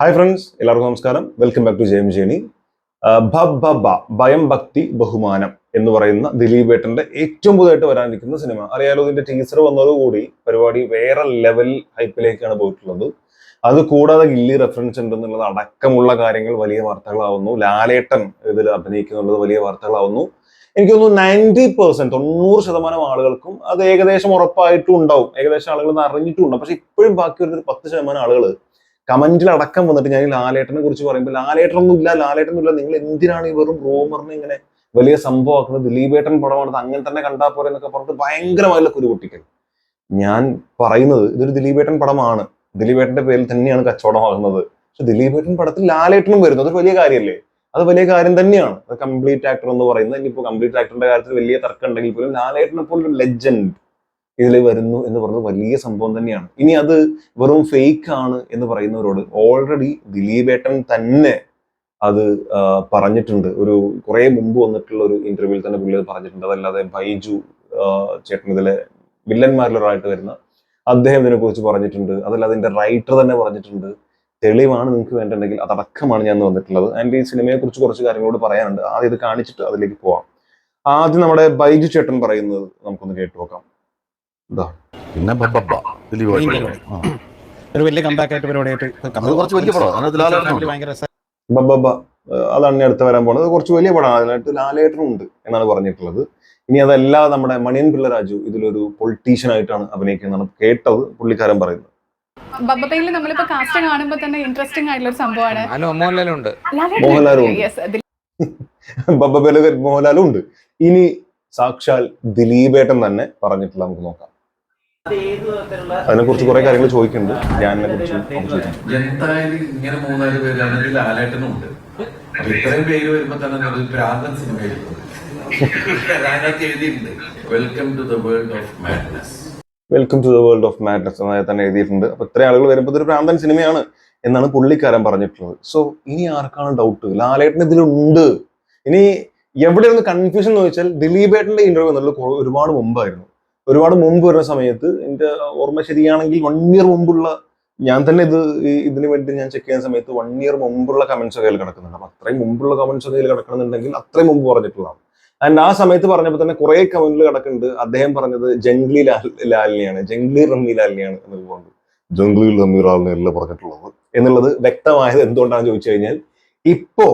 Hi friends എല്ലാവർക്കും നമസ്കാരം. Welcome back to Jayam journey ഭ ഭ ഭയം ഭക്തി ബഹുമാനം എന്ന് പറയുന്ന ദിലീപ് ഏട്ടന്റെ ഏറ്റവും പുതുതായിട്ട് വരാനിരിക്കുന്ന സിനിമ. അറിയാലോ ഇതിന്റെ ടീച്ചർ വന്നതോടുകൂടി പരിപാടി വേറെ ലെവൽ ഹൈപ്പിലേക്കാണ് പോയിട്ടുള്ളത്. അത് കൂടാതെ ഗില്ലി റെഫറൻസ് ഉണ്ടെന്നുള്ളത് അടക്കമുള്ള കാര്യങ്ങൾ വലിയ വാർത്തകളാവുന്നു. ലാലേട്ടൻ ഇതിൽ അഭിനയിക്കുന്നുള്ളത് വലിയ വാർത്തകളാവുന്നു. എനിക്ക് തോന്നുന്നു നയന്റി പെർസെന്റ് തൊണ്ണൂറ് ശതമാനം ആളുകൾക്കും അത് ഏകദേശം ഉറപ്പായിട്ടും ഉണ്ടാവും. ഏകദേശം ആളുകൾ അറിഞ്ഞിട്ടും അറിഞ്ഞിട്ടുണ്ടാവും പക്ഷെ ഇപ്പോഴും ബാക്കി ഒരു പത്ത് ശതമാനം ആളുകൾ കമന്റിൽ അടക്കം വന്നിട്ട് ഞാൻ ലാലേട്ടനെ കുറിച്ച് പറയുമ്പോൾ ലാലേട്ടനൊന്നും ഇല്ല ലാലേട്ടനൊന്നും ഇല്ല. നിങ്ങൾ എന്തിനാണ് ഈ വെറും റൂമറിനെ ഇങ്ങനെ വലിയ സംഭവം സംഭവമാക്കുന്നത്? ദിലീപേട്ടൻ പടമാണത് അങ്ങനെ തന്നെ കണ്ടാൽ പോലെ എന്നൊക്കെ പറഞ്ഞിട്ട് ഭയങ്കരമായുള്ള കുരുപൊട്ടിക്കൽ ഞാൻ പറയുന്നത് ഇതൊരു ദിലീപേട്ടൻ പടമാണ്. ദിലീപേട്ടന്റെ പേരിൽ തന്നെയാണ് കച്ചവടമാകുന്നത് പക്ഷെ ദിലീപേട്ടൻ പടത്തിൽ ലാലേട്ടനും വരുന്നത് അതൊരു വലിയ കാര്യമല്ലേ അത് വലിയ കാര്യം തന്നെയാണ്. കംപ്ലീറ്റ് ആക്ടർ എന്ന് പറയുന്നത്. ഇനിയിപ്പോ കംപ്ലീറ്റ് ആക്ടറിന്റെ കാര്യത്തിൽ വലിയ തർക്കം ഉണ്ടെങ്കിൽ പോലും ലാലേട്ടനെ പോലൊരു ലെജൻഡ് ഇതിൽ വരുന്നു എന്ന് പറഞ്ഞത് വലിയ സംഭവം തന്നെയാണ്. ഇനി അത് വെറും ഫേക്ക് ആണ് എന്ന് പറയുന്നവരോട് ഓൾറെഡി ദിലീപേട്ടൻ തന്നെ അത് പറഞ്ഞിട്ടുണ്ട്. ഒരു കുറെ മുമ്പ് വന്നിട്ടുള്ള ഒരു ഇന്റർവ്യൂവിൽ തന്നെ പുള്ളി അത് പറഞ്ഞിട്ടുണ്ട്. അതല്ലാതെ ബൈജു ചേട്ടൻ ഇതിലെ വില്ലന്മാരിലൊരാളായിട്ട് വരുന്ന അദ്ദേഹം ഇതിനെ കുറിച്ച് പറഞ്ഞിട്ടുണ്ട്. അതല്ലാതെ അതിന്റെ റൈറ്റർ തന്നെ പറഞ്ഞിട്ടുണ്ട്. തെളിവാണ് നിങ്ങൾക്ക് വേണ്ടിട്ടുണ്ടെങ്കിൽ അതടക്കമാണ് ഞാൻ വന്നിട്ടുള്ളത്. ആൻഡ് ഈ സിനിമയെ കുറിച്ച് കുറച്ച് കാര്യങ്ങളോട് പറയാനുണ്ട്. ആദ്യം ഇത് കാണിച്ചിട്ട് അതിലേക്ക് പോവാം. ആദ്യം നമ്മുടെ ബൈജു ചേട്ടൻ പറയുന്നത് നമുക്കൊന്ന് കേട്ടു നോക്കാം. പിന്നെ ദിലീപ് ഒരു വലിയ കമ്പാക്ക് ആയിട്ട് പരിപാടിയായിട്ട് കുറച്ച് വലിയ പടമാണ്. ബബ്ബ അതാണ് ഇനി അടുത്ത് വരാൻ പോണത്. കുറച്ച് വലിയ പടമാണ്. അതിനായിട്ട് ലാലേട്ടനും ഉണ്ട് എന്നാണ് പറഞ്ഞിട്ടുള്ളത്. ഇനി അതല്ല നമ്മുടെ മണിയൻ പിള്ള രാജു ഇതിലൊരു പൊളിറ്റീഷ്യൻ ആയിട്ടാണ് അഭിനയിക്കുന്നതാണ് കേട്ടത് പുള്ളിക്കാരൻ പറയുന്നത്. ബബ്ബയിൽ നമ്മളിപ്പോ കാസ്റ്റ് കാണുമ്പോൾ തന്നെ ഇൻട്രസ്റ്റിംഗ് ആയിട്ടുള്ള ഒരു സംഭവമാണ് ഉണ്ട്. ബബ്ബയിൽ മോഹൻലാലും ഉണ്ട്. ഇനി സാക്ഷാൽ ദിലീപേട്ടൻ തന്നെ പറഞ്ഞിട്ടുള്ള നമുക്ക് നോക്കാം. അതിനെ കുറിച്ച് കുറെ കാര്യങ്ങൾ ചോദിക്കുന്നുണ്ട്. ഞാൻ കുറിച്ച് സംശയിക്കുന്നു. എന്തായാലും ഇങ്ങനെ മൂന്നാൽ പേര് അതിൽ ലാലേട്ടനും ഉണ്ട്. അപ്പൊ ഇത്രയും പേര് വരുമ്പോ തന്നെ ഒരു ഭ്രാന്തൻ സിനിമയായിരിക്കും. അതിനകത്ത് എഴുതിയിട്ടുണ്ട് welcome to the world of madness welcome to the world of madness എന്നായി തന്നെ എഴുതിയിട്ടുണ്ട്. അപ്പൊ ഇത്രയും ആളുകൾ വരുമ്പോൾ ഒരു പ്രാന്തൻ സിനിമയാണ് എന്നാണ് പുള്ളിക്കാരൻ പറഞ്ഞിട്ടുള്ളത്. സോ ഇനി ആർക്കാണ് ഡൗട്ട് ലാലേട്ടൻ ഇതിലുണ്ട്. ഇനി എവിടെയാണ് കൺഫ്യൂഷൻ എന്ന് വെച്ചാൽ ദിലീപേട്ടന്റെ ഇന്റർവ്യൂ എന്നുള്ളത് ഒരുപാട് മുമ്പായിരുന്നു. ഒരുപാട് മുമ്പ് വരുന്ന സമയത്ത് എന്റെ ഓർമ്മ ശരിയാണെങ്കിൽ വൺ ഇയർ മുമ്പുള്ള ഞാൻ തന്നെ ഇത് ഇതിനു വേണ്ടി ഞാൻ ചെക്ക് ചെയ്യുന്ന സമയത്ത് വൺ ഇയർ മുമ്പുള്ള കമന്റ്സ് കയ്യിൽ കിടക്കുന്നുണ്ട്. അപ്പൊ അത്രയും മുമ്പുള്ള കമന്റ്സ് കയ്യിൽ കിടക്കണമെന്നുണ്ടെങ്കിൽ അത്രയും മുമ്പ് പറഞ്ഞിട്ടുള്ളതാണ്. ആൻഡ് ആ സമയത്ത് പറഞ്ഞപ്പോൾ തന്നെ കുറെ കമന്റിൽ കിടക്കുന്നുണ്ട്. അദ്ദേഹം പറഞ്ഞത് ജംഗ്ലി ലാലിനെയാണ്. ജംഗ്ലി റമ്മി ലാലിനെയാണ് എന്നൊക്കെ പറഞ്ഞു ജംഗ്ലി റമ്മി ലാലിനെ അല്ല പറഞ്ഞിട്ടുള്ളത്. എന്നുള്ളത് വ്യക്തമായത് എന്തുകൊണ്ടാണ് ചോദിച്ചു കഴിഞ്ഞാൽ ഇപ്പോ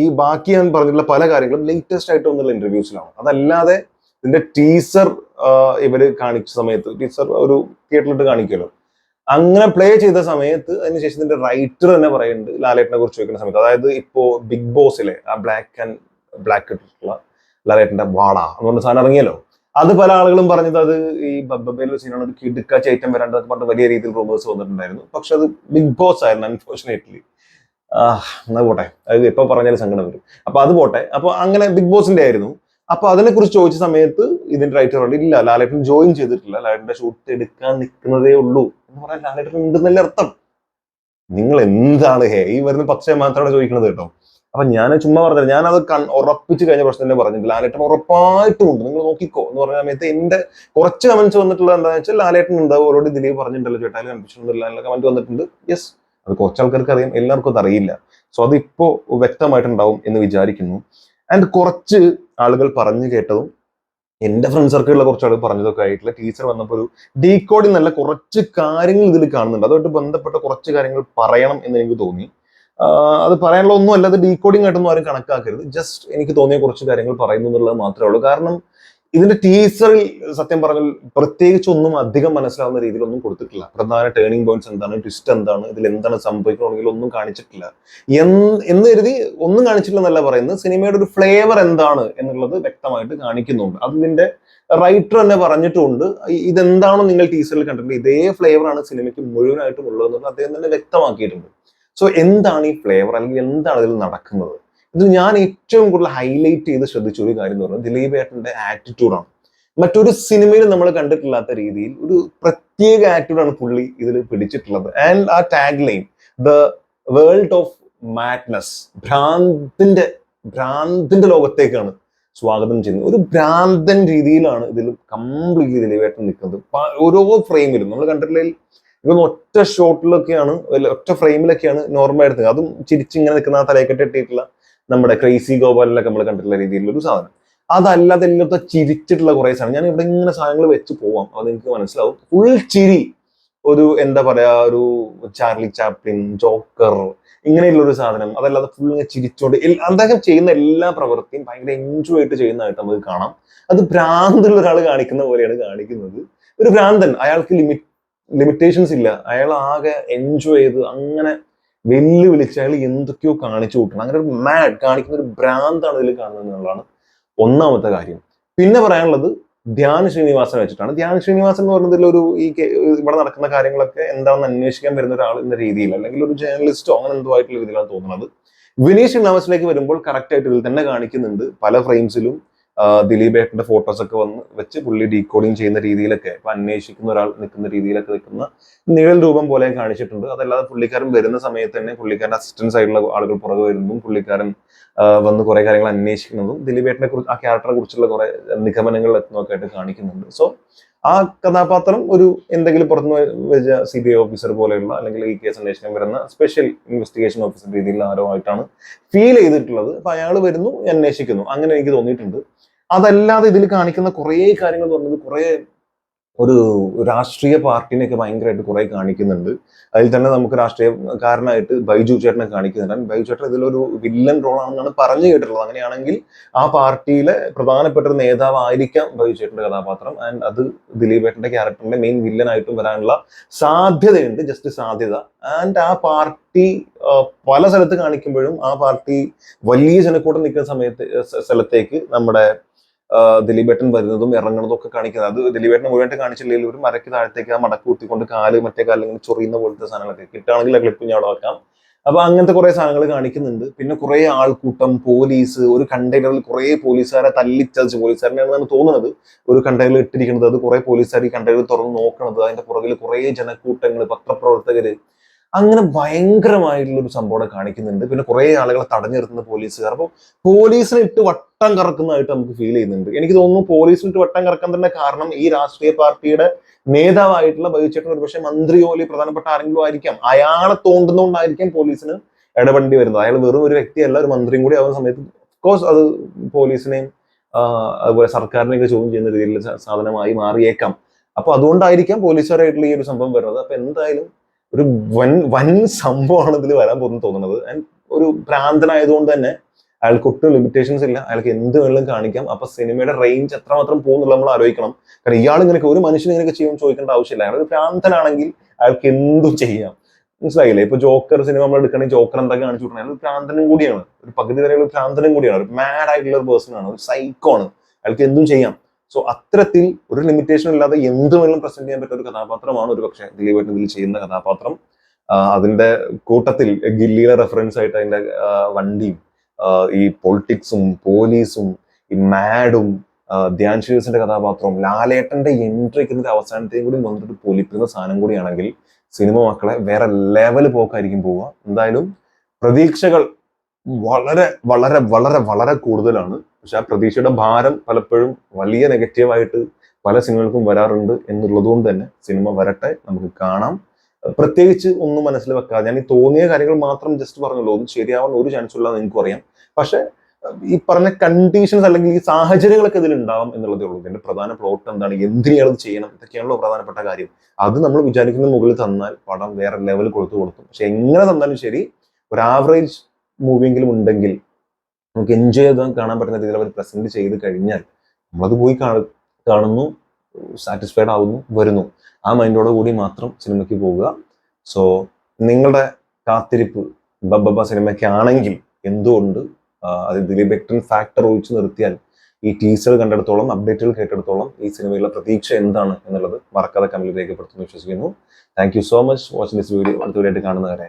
ഈ ബാക്കി ഞാൻ പറഞ്ഞിട്ടുള്ള പല കാര്യങ്ങളും ലേറ്റസ്റ്റ് ആയിട്ട് വന്നുള്ള ഇന്റർവ്യൂസിലാണ് അതല്ലാതെ ഇതിന്റെ ടീസർ ഇവർ കാണിച്ച സമയത്ത് ടീസർ ഒരു തിയേറ്ററിലിട്ട് കാണിക്കുമല്ലോ. അങ്ങനെ പ്ലേ ചെയ്ത സമയത്ത് അതിനുശേഷം ഇതിന്റെ റൈറ്റർ തന്നെ പറയുന്നുണ്ട് ലാലേട്ടനെ കുറിച്ച് ചോദിക്കുന്ന സമയത്ത്. അതായത് ഇപ്പോ ബിഗ് ബോസിലെ ആ ബ്ലാക്ക് ആൻഡ് ബ്ലാക്ക് ഇട്ടിട്ടുള്ള ലാലേട്ടന്റെ വാട എന്ന് പറഞ്ഞ സാധനം ഇറങ്ങിയല്ലോ. അത് പല ആളുകളും പറഞ്ഞത് അത് ഈ ബബ്ബയിലെ സീനാണ് ഒരു കിടുക്ക ചേറ്റം വരേണ്ടത് പറഞ്ഞിട്ട് വലിയ രീതിയിൽ റൂമേഴ്സ് വന്നിട്ടുണ്ടായിരുന്നു. പക്ഷെ അത് ബിഗ് ബോസ് ആയിരുന്നു അൺഫോർച്ചുനേറ്റ്ലി എന്നാ പോട്ടെ. അത് ഇപ്പൊ പറഞ്ഞാൽ സങ്കടം വരും. അപ്പൊ അത് പോട്ടെ. അപ്പൊ അങ്ങനെ ബിഗ് ബോസിന്റെ ആയിരുന്നു. അപ്പൊ അതിനെ കുറിച്ച് ചോദിച്ച സമയത്ത് ഇതിന്റെ റൈറ്റർ പറഞ്ഞു ഇല്ല ലാലേട്ടൻ ജോയിൻ ചെയ്തിട്ടില്ല. ലാലേട്ടന്റെ ഷൂട്ട് എടുക്കാൻ നിൽക്കുന്നതേ ഉള്ളൂ എന്ന് പറയാൻ ലാലേട്ടൻ ഉണ്ടെന്നല്ലേ അർത്ഥം. നിങ്ങൾ എന്താണ്? ഹേ ഈ വരുന്ന പക്ഷേ മാത്രമാണ് ചോദിക്കുന്നത് കേട്ടോ. അപ്പൊ ഞാൻ ചുമ്മാ പറഞ്ഞത് ഞാൻ അത് കൺ ഉറപ്പിച്ച് കഴിഞ്ഞ പ്രശ്നം തന്നെ പറഞ്ഞിട്ട് ലാലേട്ടൻ ഉറപ്പായിട്ടും ഉണ്ട് നിങ്ങൾ നോക്കിക്കോ എന്ന് പറഞ്ഞ സമയത്ത് എന്റെ കുറച്ച് കമന്റ്സ് വന്നിട്ടുള്ളത് എന്താണെന്ന് വെച്ചാൽ ലാലേട്ടൻ ഉണ്ട് ഓൾറെഡി ദിലീപ് പറഞ്ഞിട്ടുണ്ടല്ലോ. ചേട്ടാ കൺഫ്യൂഷൻ എന്നുള്ള കമന്റ് വന്നിട്ടുണ്ട്. യെസ് അത് കുറച്ച് ആൾക്കാർക്ക് അറിയാം എല്ലാവർക്കും അത് അറിയില്ല സോ അതിപ്പോ വ്യക്തമായിട്ടുണ്ടാവും എന്ന് വിചാരിക്കുന്നു. ആൻഡ് കുറച്ച് ആളുകൾ പറഞ്ഞു കേട്ടതും എന്റെ ഫ്രണ്ട് സർക്കിളിലെ കുറച്ച് ആളുകൾ പറഞ്ഞതൊക്കെ ആയിട്ടുള്ള ടീച്ചർ വന്നപ്പോൾ ഒരു ഡീകോഡിൽ നല്ല കുറച്ച് കാര്യങ്ങൾ ഇതിൽ കാണുന്നുണ്ട്. അതുമായിട്ട് ബന്ധപ്പെട്ട കുറച്ച് കാര്യങ്ങൾ പറയണം എന്ന് എനിക്ക് തോന്നി. അത് പറയാനുള്ള ഒന്നും അല്ലാതെ ഡീകോഡിംഗ് ആയിട്ടൊന്നും ആരും കണക്കാക്കരുത്. ജസ്റ്റ് എനിക്ക് തോന്നിയ കുറച്ച് കാര്യങ്ങൾ പറയുന്നു എന്നുള്ളത് മാത്രമേ ഉള്ളൂ. കാരണം ഇതിന്റെ ടീസറിൽ സത്യം പറഞ്ഞാൽ പ്രത്യേകിച്ച് ഒന്നും അധികം മനസ്സിലാവുന്ന രീതിയിലൊന്നും കൊടുത്തിട്ടില്ല. പ്രധാന ടേണിംഗ് പോയിന്റ്സ് എന്താണ് ട്വിസ്റ്റ് എന്താണ് ഇതിൽ എന്താണ് സംഭവിക്കണമെങ്കിൽ ഒന്നും കാണിച്ചിട്ടില്ല. എന്ന് കരുതി ഒന്നും കാണിച്ചിട്ടില്ലെന്നല്ല പറയുന്നത് സിനിമയുടെ ഒരു ഫ്ലേവർ എന്താണ് എന്നുള്ളത് വ്യക്തമായിട്ട് കാണിക്കുന്നുണ്ട്. അതിന്റെ റൈറ്റർ തന്നെ പറഞ്ഞിട്ടുണ്ട് ഇതെന്താണോ നിങ്ങൾ ടീസറിൽ കണ്ടിട്ടുണ്ട് ഇതേ ഫ്ലേവറാണ് സിനിമയ്ക്ക് മുഴുവനായിട്ടും ഉള്ളതെന്ന് അദ്ദേഹം തന്നെ വ്യക്തമാക്കിയിട്ടുണ്ട്. സോ എന്താണ് ഈ ഫ്ലേവർ അല്ലെങ്കിൽ എന്താണ് ഇതിൽ നടക്കുന്നത്? ഇത് ഞാൻ ഏറ്റവും കൂടുതൽ ഹൈലൈറ്റ് ചെയ്ത് ശ്രദ്ധിച്ച ഒരു കാര്യം എന്ന് പറഞ്ഞാൽ ദിലീപ് ഏട്ടന്റെ ആറ്റിറ്റ്യൂഡാണ് മറ്റൊരു സിനിമയിൽ നമ്മൾ കണ്ടിട്ടില്ലാത്ത രീതിയിൽ ഒരു പ്രത്യേക ആറ്റിറ്റ്യൂഡാണ് പുള്ളി ഇതിൽ പിടിച്ചിട്ടുള്ളത്. ആൻഡ് ആ tag line the world of madness ഭ്രാന്തിന്റെ ഭ്രാന്തിന്റെ ലോകത്തേക്കാണ് സ്വാഗതം ചെയ്യുന്നത്. ഒരു ഭ്രാന്തൻ രീതിയിലാണ് ഇതിൽ കംപ്ലീറ്റ്ലി ദിലീപേട്ടൻ നിൽക്കുന്നത്. ഓരോ ഫ്രെയിമിലും നമ്മൾ കണ്ടിട്ടില്ലെങ്കിൽ ഇപ്പം ഒറ്റ ഷോട്ടിലൊക്കെയാണ് ഒറ്റ ഫ്രെയിമിലൊക്കെയാണ് നോർമൽ എടുത്തത് അതും ചിരിച്ചിങ്ങനെ നിൽക്കുന്ന ആ തലയെക്കെട്ട് ഇട്ടിട്ടുള്ള നമ്മുടെ ക്രൈസി ഗോപാലിലൊക്കെ നമ്മൾ കണ്ടിട്ടുള്ള രീതിയിലുള്ള ഒരു സാധനം. അതല്ലാതെ എല്ലാത്ത ചിരിച്ചിട്ടുള്ള കുറെ സാധനം. ഞാൻ ഇവിടെ ഇങ്ങനെ സാധനങ്ങൾ വെച്ച് പോവാം. അത് എനിക്ക് മനസ്സിലാവും. ഫുൾ ചിരി. ഒരു എന്താ പറയാ ഒരു ചാർലി ചാപ്ലിൻ ജോക്കർ ഇങ്ങനെയുള്ള ഒരു സാധനം. അതല്ലാതെ ഫുൾ ഇങ്ങനെ ചിരിച്ചോണ്ട് അദ്ദേഹം ചെയ്യുന്ന എല്ലാ പ്രവൃത്തിയും ഭയങ്കര എൻജോയ് ആയിട്ട് ചെയ്യുന്നതായിട്ട് നമുക്ക് കാണാം. അത് ഭ്രാന്തുള്ള ഒരാൾ കാണിക്കുന്ന പോലെയാണ് കാണിക്കുന്നത്. ഒരു ഭ്രാന്തൻ. അയാൾക്ക് ലിമിറ്റ് ലിമിറ്റേഷൻസ് ഇല്ല. അയാൾ ആകെ എൻജോയ് ചെയ്ത് അങ്ങനെ വെല്ലുവിളിച്ച് അയാൾ എന്തൊക്കെയോ കാണിച്ചു കൂട്ടണം. അങ്ങനെ ഒരു മാഡ് കാണിക്കുന്ന ഒരു ഭ്രാന്താണ് ഇതിൽ കാണുന്നത് എന്നുള്ളതാണ് ഒന്നാമത്തെ കാര്യം. പിന്നെ പറയാനുള്ളത് ധ്യാന ശ്രീനിവാസൻ വെച്ചിട്ടാണ്. ധ്യാന ശ്രീനിവാസൻ എന്ന് പറയുന്നതിൽ ഒരു ഈ ഇവിടെ നടക്കുന്ന കാര്യങ്ങളൊക്കെ എന്താണെന്ന് അന്വേഷിക്കാൻ വരുന്ന ഒരാൾ എന്ന രീതിയിൽ അല്ലെങ്കിൽ ഒരു ജേർണലിസ്റ്റോ അങ്ങനെ എന്തോ ആയിട്ടുള്ള രീതിയിലാണ് തോന്നുന്നത്. വിനീഷ് ശ്രീനിവാസനിലേക്ക് വരുമ്പോൾ കറക്റ്റ് ആയിട്ട് ഇതിൽ തന്നെ കാണിക്കുന്നുണ്ട്. പല ഫ്രെയിംസിലും ദിലീപ് ഏട്ടന്റെ ഫോട്ടോസ് ഒക്കെ വന്ന് വെച്ച് പുള്ളി ഡീകോഡിങ് ചെയ്യുന്ന രീതിയിലൊക്കെ ഇപ്പൊ അന്വേഷിക്കുന്ന ഒരാൾ നിൽക്കുന്ന രീതിയിലൊക്കെ നിൽക്കുന്ന നിഴൽ രൂപം പോലെ കാണിച്ചിട്ടുണ്ട്. അതല്ലാതെ പുള്ളിക്കാരൻ വരുന്ന സമയത്ത് തന്നെ പുള്ളിക്കാരന്റെ അസിസ്റ്റൻസ് ആയിട്ടുള്ള ആളുകൾ പുറകെ വരുന്നതും പുള്ളിക്കാരൻ വന്ന് കുറെ കാര്യങ്ങൾ അന്വേഷിക്കുന്നതും ദിലീപേട്ടനെ കുറിച്ച് ആ ക്യാരക്ടറെ കുറിച്ചുള്ള കുറെ നിഗമനങ്ങൾ എത്തുന്നതൊക്കെ ആയിട്ട് കാണിക്കുന്നുണ്ട്. സോ ആ കഥാപാത്രം ഒരു എന്തെങ്കിലും പുറത്തു വെച്ച സി ബി ഐ ഓഫീസർ പോലെയുള്ള അല്ലെങ്കിൽ ഈ കേസ് അന്വേഷിക്കാൻ വരുന്ന സ്പെഷ്യൽ ഇൻവെസ്റ്റിഗേഷൻ ഓഫീസർ രീതിയിലുള്ള ആരോ ആയിട്ടാണ് ഫീൽ ചെയ്തിട്ടുള്ളത്. അപ്പൊ അയാൾ വരുന്നു അന്വേഷിക്കുന്നു. അങ്ങനെ എനിക്ക് തോന്നിയിട്ടുണ്ട്. അതല്ലാതെ ഇതിൽ കാണിക്കുന്ന കുറേ കാര്യങ്ങൾ പറഞ്ഞത് കുറേ ഒരു രാഷ്ട്രീയ പാർട്ടിനെയൊക്കെ ഭയങ്കരമായിട്ട് കുറെ കാണിക്കുന്നുണ്ട്. അതിൽ തന്നെ നമുക്ക് രാഷ്ട്രീയക്കാരനായിട്ട് ബൈജു ചേട്ടനെ കാണിക്കുന്നുണ്ട്. ബൈജു ചേട്ടൻ ഇതിലൊരു വില്ലൻ റോളാണെന്നാണ് പറഞ്ഞു കേട്ടിട്ടുള്ളത്. അങ്ങനെയാണെങ്കിൽ ആ പാർട്ടിയിലെ പ്രധാനപ്പെട്ട ഒരു നേതാവായിരിക്കാം ബൈജു ചേട്ടന്റെ കഥാപാത്രം. ആൻഡ് അത് ദിലീപ് ഏട്ടന്റെ ക്യാരക്ടറിന്റെ മെയിൻ വില്ലനായിട്ടും വരാനുള്ള സാധ്യതയുണ്ട് ജസ്റ്റ് സാധ്യത. ആൻഡ് ആ പാർട്ടി പല സ്ഥലത്ത് കാണിക്കുമ്പോഴും ആ പാർട്ടി വലിയ ജനക്കൂട്ടം നിൽക്കുന്ന സമയത്ത് സ്ഥലത്തേക്ക് നമ്മുടെ ദിലീപേട്ടൻ വരുന്നതും ഇറങ്ങുന്നതും ഒക്കെ കാണിക്കുന്നത്. അത് ദിലീപേട്ടൻ മുഴുവനായിട്ട് കാണിച്ചില്ലെങ്കിൽ ഒരു മരക്ക് താഴത്തേക്ക് ആ മടക്ക് കുത്തിക്കൊണ്ട് കാൽ മറ്റേ കാലിൽ ഇങ്ങനെ ചൊറിയുന്ന പോലത്തെ സാധനങ്ങളൊക്കെ കിട്ടുകയാണെങ്കിൽ ആ ക്ലിപ്പ് ഞാൻ അവിടെ വെക്കാം. അപ്പൊ അങ്ങനത്തെ കുറെ സാധനങ്ങൾ കാണിക്കുന്നുണ്ട്. പിന്നെ കുറെ ആൾക്കൂട്ടം പോലീസ് ഒരു കണ്ടെയ്നറിൽ കുറെ പോലീസുകാരെ തല്ലിച്ചതച്ച് പോലീസുകാരനെയാണ് തോന്നുന്നത്. ഒരു കണ്ടെയ്നറിൽ ഇട്ടിരിക്കുന്നത്. അത് കുറെ പോലീസുകാർ ഈ കണ്ടെയ്നർ തുറന്ന് നോക്കണത്. അതിന്റെ പുറകിൽ കുറെ ജനക്കൂട്ടങ്ങൾ പത്രപ്രവർത്തകര് അങ്ങനെ ഭയങ്കരമായിട്ടുള്ള ഒരു സംഭവം കാണിക്കുന്നുണ്ട്. പിന്നെ കുറെ ആളുകളെ തടഞ്ഞു നിർത്തുന്ന പോലീസുകാർ. അപ്പോൾ പോലീസിനെ ഇട്ട് വട്ടം കറക്കുന്നതായിട്ട് നമുക്ക് ഫീൽ ചെയ്യുന്നുണ്ട്. എനിക്ക് തോന്നുന്നു പോലീസിന് ഇട്ട് വട്ടം കറക്കാൻ തന്നെ കാരണം ഈ രാഷ്ട്രീയ പാർട്ടിയുടെ നേതാവായിട്ടുള്ള ബൈച്ചേട്ടൻ ഒരുപക്ഷെ മന്ത്രിയോ അല്ലെങ്കിൽ പ്രധാനപ്പെട്ട ആരെങ്കിലും ആയിരിക്കാം. അയാളെ തോണ്ടുന്നതുകൊണ്ടായിരിക്കാം പോലീസിന് ഇടപെടേണ്ടി വരുന്നത്. അയാൾ വെറും ഒരു വ്യക്തിയല്ല ഒരു മന്ത്രിയും കൂടി ആവുന്ന സമയത്ത് കോഴ്സ് അത് പോലീസിനെയും അതുപോലെ സർക്കാരിനെയൊക്കെ ചോദ്യം ചെയ്യുന്ന സ- സാധനമായി മാറിയേക്കാം. അപ്പൊ അതുകൊണ്ടായിരിക്കാം പോലീസുകാരായിട്ടുള്ള ഈ ഒരു സംഭവം വരുന്നത്. അപ്പൊ എന്തായാലും ഒരു വൻ വൻ സംഭവമാണ് ഇതിൽ വരാൻ പോകുന്നത് തോന്നുന്നത്. ആൻഡ് ഒരു ഭ്രാന്തനായതുകൊണ്ട് തന്നെ അയാൾക്ക് ഒട്ടും ലിമിറ്റേഷൻസ് ഇല്ല. അയാൾക്ക് എന്ത് വേണമെങ്കിലും കാണിക്കാം. അപ്പൊ സിനിമയുടെ റേഞ്ച് എത്രമാത്രം പോകുന്നുള്ള നമ്മൾ ആലോചിക്കണം. കാരണം ഇയാൾ ഇങ്ങനെയൊക്കെ ഒരു മനുഷ്യൻ ഇങ്ങനെയൊക്കെ ചെയ്യുമെന്ന് ചോദിക്കേണ്ട ആവശ്യമില്ല. അയാൾ ഒരു ഭ്രാന്തനാണെങ്കിൽ അയാൾക്ക് എന്തും ചെയ്യാം. മനസ്സിലായില്ലേ? ഇപ്പൊ ജോക്കർ സിനിമ നമ്മൾ എടുക്കണമെങ്കിൽ ജോക്കർ എന്താ കാണിച്ചു കൊടുക്കണം അയാൾ ഒരു ഭ്രാന്തനും കൂടിയാണ്. ഒരു പകുതി വരെ ഒരു ഭ്രാന്തനും കൂടിയാണ്. ഒരു മാഡ് ആയിട്ടുള്ള ഒരു പേഴ്സൺ ആണ്. ഒരു സൈക്കോ ആണ്. അയാൾക്ക് എന്തും ചെയ്യാം. സോ അത്തരത്തിൽ ഒരു ലിമിറ്റേഷൻ ഇല്ലാതെ എന്ത് വേണമെങ്കിലും പ്രസന്റ് ചെയ്യാൻ പറ്റുന്ന ഒരു കഥാപാത്രമാണ് ഒരു പക്ഷേ ദിലീപേട്ടൻ ഇതിൽ ചെയ്യുന്ന കഥാപാത്രം. അതിന്റെ കൂട്ടത്തിൽ ഗില്ലിയുടെ റെഫറൻസ് ആയിട്ട് അതിന്റെ വണ്ടിയും ഈ പൊളിറ്റിക്സും പോലീസും ഈ മാഡും ധ്യാൻ ശ്രീസിന്റെ കഥാപാത്രവും ലാലേട്ടന്റെ എൻട്രിക്ക് ഇതിന്റെ അവസാനത്തെയും കൂടി വന്നിട്ട് പൊലിപ്പിക്കുന്ന സാധനം കൂടിയാണെങ്കിൽ സിനിമ മക്കളെ വേറെ ലെവൽ പോക്കായിരിക്കും പോവുക. എന്തായാലും പ്രതീക്ഷകൾ വളരെ വളരെ വളരെ വളരെ കൂടുതലാണ്. പക്ഷെ ആ പ്രതീക്ഷയുടെ ഭാരം പലപ്പോഴും വലിയ നെഗറ്റീവായിട്ട് പല സിനിമകൾക്കും വരാറുണ്ട് എന്നുള്ളത് കൊണ്ട് തന്നെ സിനിമ വരട്ടെ നമുക്ക് കാണാം. പ്രത്യേകിച്ച് ഒന്നും മനസ്സിൽ വെക്കാതെ ഞാൻ ഈ തോന്നിയ കാര്യങ്ങൾ മാത്രം ജസ്റ്റ് പറഞ്ഞല്ലോ ഒന്നും ശരിയാവാൻ ഒരു ചാൻസ് ഉള്ള എനിക്കും അറിയാം. പക്ഷെ ഈ പറഞ്ഞ കണ്ടീഷൻസ് അല്ലെങ്കിൽ ഈ സാഹചര്യങ്ങളൊക്കെ ഇതിൽ ഉണ്ടാവും എന്നുള്ളതേ ഉള്ളൂ. ഇതിന്റെ പ്രധാന പ്ലോട്ട് എന്താണ്? എന്തിനാണ് ചെയ്യണം? ഇതൊക്കെയാണല്ലോ പ്രധാനപ്പെട്ട കാര്യം. അത് നമ്മൾ വിചാരിക്കുന്ന മുകളിൽ തന്നാൽ പടം വേറെ ലെവൽ കൊടുത്തു കൊടുക്കും. പക്ഷെ എങ്ങനെ തന്നാലും ശരി ഒരു ആവറേജ് മൂവിയെങ്കിലും ഉണ്ടെങ്കിൽ നമുക്ക് എൻജോയ് ചെയ്ത് കാണാൻ പറ്റുന്ന രീതിയിൽ അവർ പ്രസന്റ് ചെയ്ത് കഴിഞ്ഞാൽ നമ്മളത് പോയി കാണു- കാണുന്നു സാറ്റിസ്ഫൈഡ് ആവുന്നു വരുന്നു. ആ മൈൻഡോടെ കൂടി മാത്രം സിനിമയ്ക്ക് പോവുക. സോ നിങ്ങളുടെ കാത്തിരിപ്പ് ബബ്ബ സിനിമയ്ക്കാണെങ്കിൽ എന്തുകൊണ്ട് ആ, അത് ദിലീപ് എക്ടൻ ഫാക്ടർ ഒഴിച്ചു നിർത്തിയാൽ ഈ ടീസർ കണ്ടെടുത്തോളം അപ്ഡേറ്റുകൾ കേട്ടെടുത്തോളം ഈ സിനിമയിലെ പ്രതീക്ഷ എന്താണ് എന്നുള്ളത് മറക്കാതെ കമ്മിൽ രേഖപ്പെടുത്തുന്നു വിശ്വസിക്കുന്നു. Thank you so much watching this video അടുത്ത വീഡിയോ ആയിട്ട് കാണുന്നവരെ